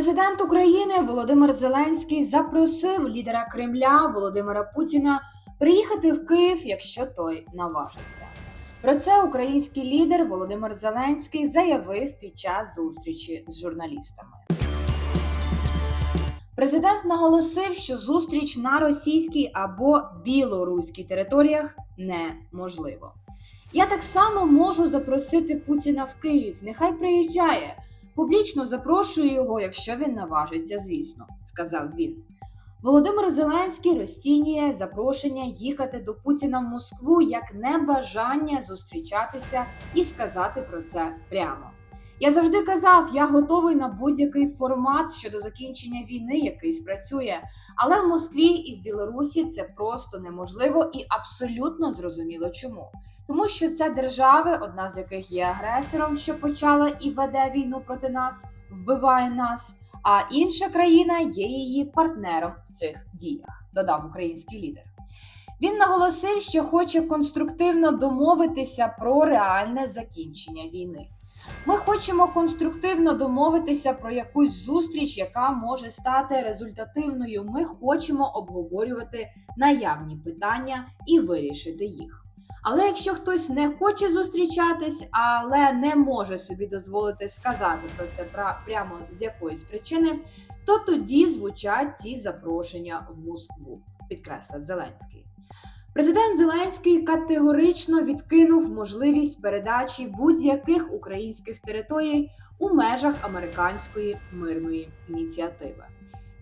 Президент України Володимир Зеленський запросив лідера Кремля Володимира Путіна приїхати в Київ, якщо той наважиться. Про це український лідер Володимир Зеленський заявив під час зустрічі з журналістами. Президент наголосив, що зустріч на російській або білоруській територіях неможливо. Я так само можу запросити Путіна в Київ. Нехай приїжджає. Публічно запрошую його, якщо він наважиться, звісно, сказав він. Володимир Зеленський розцінює запрошення їхати до Путіна в Москву як небажання зустрічатися і сказати про це прямо. Я завжди казав, я готовий на будь-який формат щодо закінчення війни, який спрацює. Але в Москві і в Білорусі це просто неможливо і абсолютно зрозуміло чому. Тому що це держави, одна з яких є агресором, що почала і веде війну проти нас, вбиває нас. А інша країна є її партнером в цих діях, додав український лідер. Він наголосив, що хоче конструктивно домовитися про реальне закінчення війни. Ми хочемо конструктивно домовитися про якусь зустріч, яка може стати результативною. Ми хочемо обговорювати наявні питання і вирішити їх. Але якщо хтось не хоче зустрічатись, але не може собі дозволити сказати про це прямо з якоїсь причини, то тоді звучать ці запрошення в Москву, підкреслив Зеленський. Президент Зеленський категорично відкинув можливість передачі будь-яких українських територій у межах американської мирної ініціативи.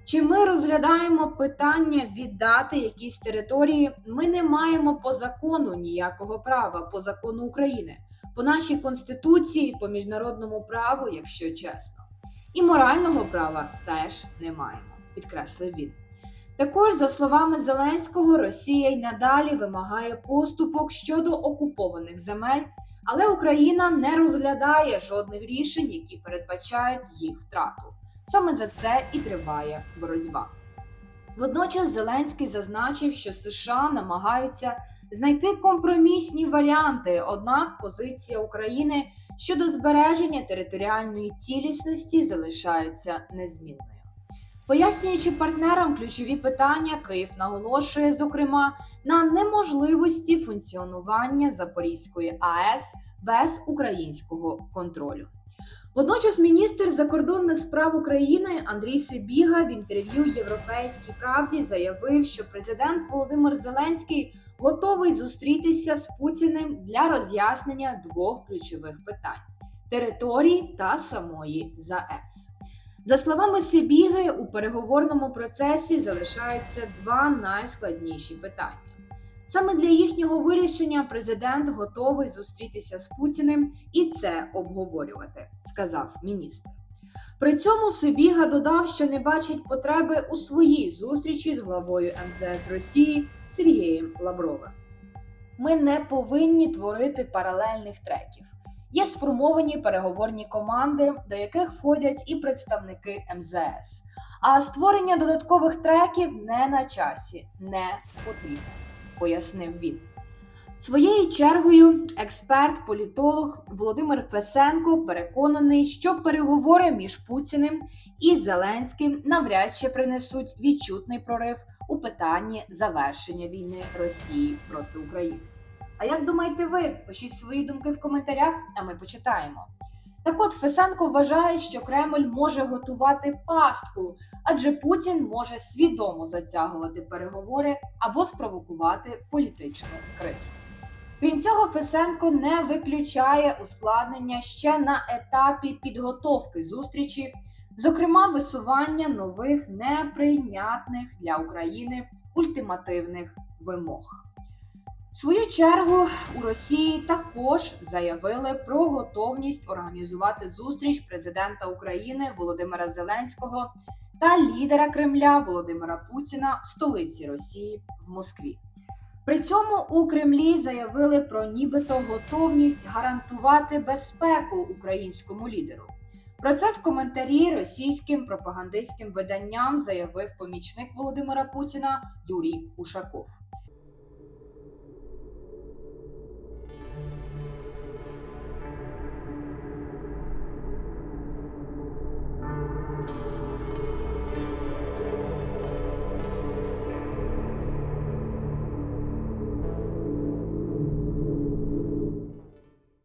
Чи ми розглядаємо питання віддати якісь території? Ми не маємо по закону ніякого права, по закону України, по нашій конституції, по міжнародному праву, якщо чесно. І морального права теж не маємо, підкреслив він. Також, за словами Зеленського, Росія й надалі вимагає поступок щодо окупованих земель, але Україна не розглядає жодних рішень, які передбачають їх втрату. Саме за це і триває боротьба. Водночас Зеленський зазначив, що США намагаються знайти компромісні варіанти, однак позиція України щодо збереження територіальної цілісності залишається незмінною. Пояснюючи партнерам ключові питання, Київ наголошує, зокрема, на неможливості функціонування Запорізької АЕС без українського контролю. Водночас міністр закордонних справ України Андрій Сибіга в інтерв'ю Європейській правді заявив, що президент Володимир Зеленський готовий зустрітися з Путіним для роз'яснення двох ключових питань території та самої ЗАЕС. За словами Сибіги, у переговорному процесі залишаються два найскладніші питання. Саме для їхнього вирішення президент готовий зустрітися з Путіним і це обговорювати, сказав міністр. При цьому Сибіга додав, що не бачить потреби у своїй зустрічі з главою МЗС Росії Сергієм Лавровим. Ми не повинні творити паралельних треків. Є сформовані переговорні команди, до яких входять і представники МЗС. А створення додаткових треків не на часі, не потрібно, пояснив він. Своєю чергою, експерт-політолог Володимир Фесенко переконаний, що переговори між Путіним і Зеленським навряд чи принесуть відчутний прорив у питанні завершення війни Росії проти України. А як думаєте ви? Пишіть свої думки в коментарях, а ми почитаємо. Так от Фесенко вважає, що Кремль може готувати пастку, адже Путін може свідомо затягувати переговори або спровокувати політичну кризу. Крім цього, Фесенко не виключає ускладнення ще на етапі підготовки зустрічі, зокрема висування нових неприйнятних для України ультимативних вимог. Свою чергу у Росії також заявили про готовність організувати зустріч президента України Володимира Зеленського та лідера Кремля Володимира Путіна в столиці Росії в Москві. При цьому у Кремлі заявили про нібито готовність гарантувати безпеку українському лідеру. Про це в коментарі російським пропагандистським виданням заявив помічник Володимира Путіна Юрій Ушаков.